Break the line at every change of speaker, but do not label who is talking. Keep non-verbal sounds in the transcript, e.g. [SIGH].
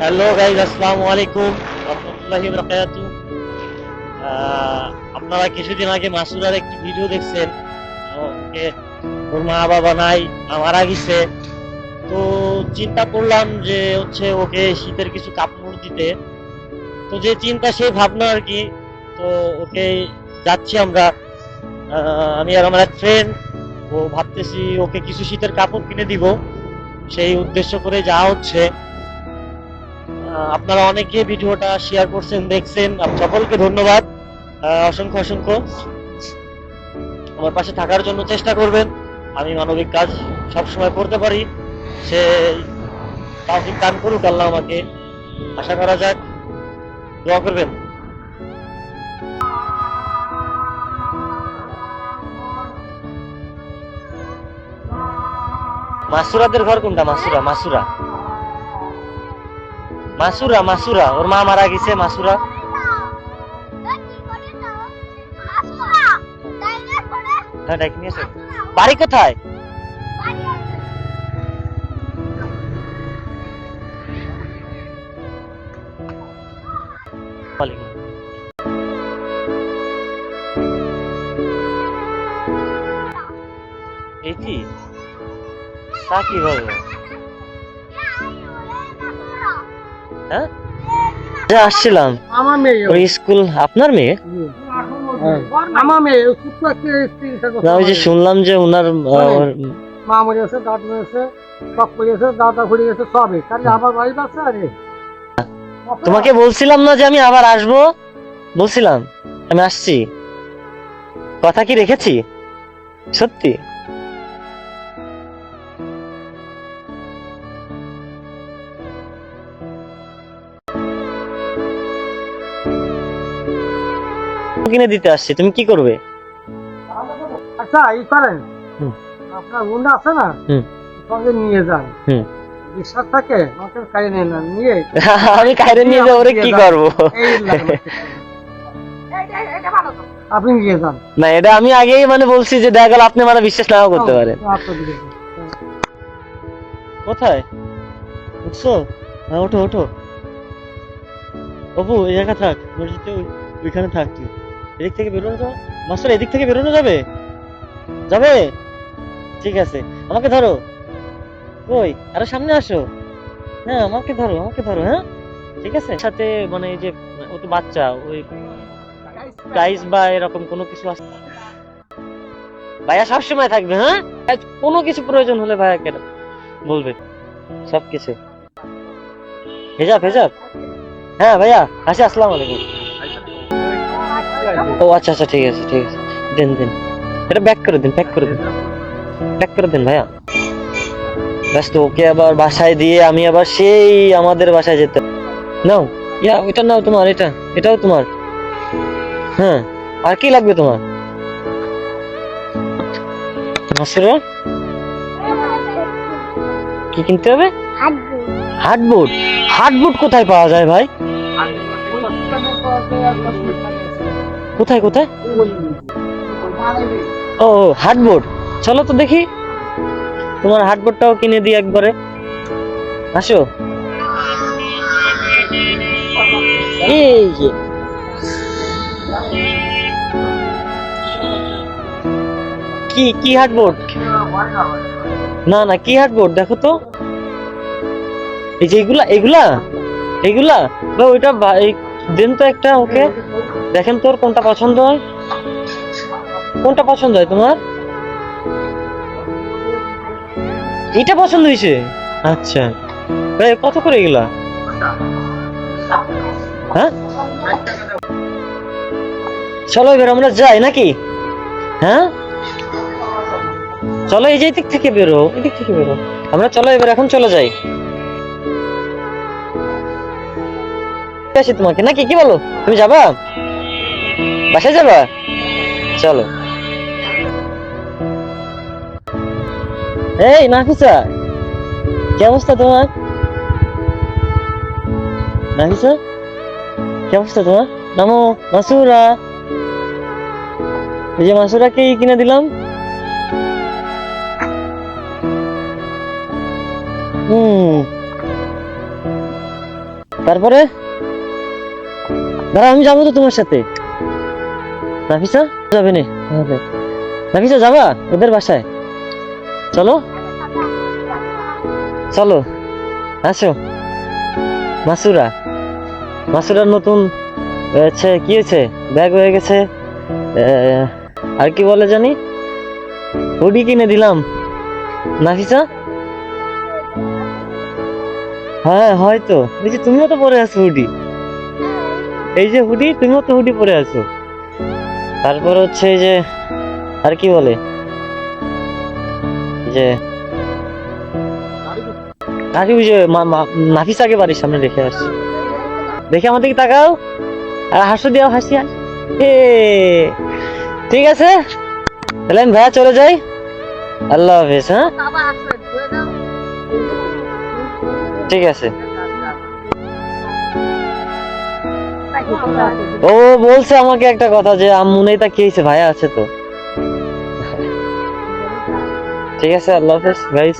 Hello guys আসসালামু আলাইকুম রহমতুল্লাহি বারাকাতু আপনারা কিছুদিন আগে মাসুরার একটি ভিডিও দেখছেন। ওকে, ওর মা বাবা নাই মারা গেছে। তো চিন্তা করলাম যে হচ্ছে ওকে শীতের কিছু কাপড় দিতে। তো যে চিন্তা সেই ভাবনা আর কি। তো ওকে যাচ্ছি আমরা। আমি আর আমার ফ্রেন্ড ও ভাবতেছি ওকে কিছু শীতের কাপড় কিনে দিব। সেই উদ্দেশ্য করে যাওয়া হচ্ছে। আপনারা অনেকে ভিডিওটা শেয়ার করছেন, দেখছেন। সকলকে ধন্যবাদ। অসংখ্য অসংখ্য। আমার পাশে থাকার জন্য চেষ্টা করবেন। আমি মানবিক কাজ সব সময় করতে পারি। সে তাওফিক দান করুক আল্লাহ আমাকে। আশা করা যাক। দোয়া করবেন। মাসুরাদের ঘর কোনটা? মাসুরা মাসুরা। মাসুরা মাসুরা। ওর মা মারা গেছে, মাসুরা। হ্যাঁ। বাড়ি কোথায়? এই তা হ্যাঁ? আসছিলাম
আমার মেয়ে
ওই স্কুল আপনার মেয়ে?
আমার মেয়ে
না ওই যে শুনলাম যে ওনার
মা মরে গেছে দাঁত মরেছে সব পড়ে গেছে দাদা ঘুরে গেছে সবই খালি আমার বাড়ি আছে আরে
তোমাকে বলছিলাম না যে আমি আবার আসব? বলছিলাম আমি আসছি। কথা কি রেখেছি? সত্যি? কিনে দিতে আসছি তুমি কি করবে?
আচ্ছা এই করেন। আপনার গুন্ডা আছে না? সঙ্গে নিয়ে যান। বিশ্বাস থাকে? আমাকে খাই নেই না নিয়ে [LAUGHS]
আমি কাইরে নিয়ে যাব ওরে কি করব?
আপনি নিয়ে যান।
না এটা আমি আগেই মানে বলছি যে দেখা গেল আপনি মানে বিশ্বাস নাও করতে পারেন।
আচ্ছা।
কোথায়? উঠছো? হ্যাঁ ওঠো ওঠো। অপু এই জায়গা থাক। মসজিদে ওইখানে থাক তুই। এদিক থেকে বেরোনো যাও। মাস্টার, এদিক থেকে বেরোনো যাবে? যাবে? ঠিক আছে। আমাকে ধরো। কই? আরও সামনে আসো। হ্যাঁ আমাকে ধরো আমাকে ধরো হ্যাঁ? ঠিক আছে। সাথে মানে যে, ও তো বাচ্চা, ওই প্রাইস বা এরকম কোনো কিছু আছে ভাইয়া সবসময় থাকবে হ্যাঁ? কোনো কিছু প্রয়োজন হলে ভাইয়া কেন বলবে? সব কিছু হেজাব হেজাব হ্যাঁ ভাইয়া, আসি, আসসালামু আলাইকুম। ও আচ্ছা আচ্ছা ঠিক আছে ঠিক আছে। দিন দিন। এটা ব্যাক করে দিন প্যাক করে দিন। প্যাক করে দিন, ভাইয়া। ব্যাস তো, ওকে আবার বাসায় দিয়ে আমি আবার সেই আমাদের বাসায় যেতে নাও, ইয়া এটা নাও তোমার, এটা, এটাও তোমার। হ্যাঁ আর কি লাগবে তোমার? মাসুরা কি কিনতে হবে? হার্ডবোর্ড হার্ডবোর্ড কোথায় পাওয়া যায় ভাই? কোথায় কোথায়? ও হার্ডবোর্ড চলো তো দেখি। তোমার হার্ডবোর্ডটাও কিনে দিই একবারে। আসো। এই যে। কি কি হার্ডবোর্ড না না, কি হার্ডবোর্ড দেখো তো। এই যে এগুলা এগুলা এগুলা? ওইটা দেন তো একটা, ওকে? দেখেন তোর কোনটা পছন্দ হয়। কোনটা পছন্দ হয় তোমার? এটা পছন্দ হয়েছে? আচ্ছা। ভাই, কত করে এগুলা? হ্যাঁ? চলো এবার আমরা যাই নাকি? হ্যাঁ? চলো এই যে দিক থেকে বেরো, এদিক থেকে বেরো। আমরা চলো এবার এখন চলে যাই। আসি তোমাকে। নাকি, কি বলো? তুমি যাবা? বাসায় যাবা? চলো। এই, নাফিসা! কি অবস্থা তোমার? নাফিসা? কি অবস্থা তোমার? নামো মাসুরা! এই যে মাসুরাকে কিনে দিলাম। হুম। তারপরে? দাঁড়া আমি যাব তো তোমার সাথে। নাফিসা যাবে নে। নাফিসা যাবা? ওদের বাসায়। চলো। চলো। আসো। মাসুরা। মাসুরার নতুন হচ্ছে কি হয়েছে? ব্যাগ হয়ে গেছে। আর কি বলে জানি? হুডি কিনে দিলাম। নাফিসা? হ্যাঁ হয়তো। যে তুমিও তো পরে আছো হুডি। এই যে হুডি তুমিও তো হুডি পরে আছো। তারপর হচ্ছে এই যে আর কি বলে? যে আরে ওই যে নাফিসাকে বাড়ির সামনে রেখে আসছি। দেখে আমাদের কি তাকাও। আর হাসো দিও হাসি। এ ঠিক আছে? তাহলে আমি ভাইয়া চলে যাই। আল্লাহ হাফেজ হ্যাঁ? ঠিক আছে। ও বলছে আমাকে একটা কথা যে আম্মু নেই তা কি হয়েছে? ভাইয়া আছে তো। ঠিক আছে, আল্লাহ হাফেজ গাইস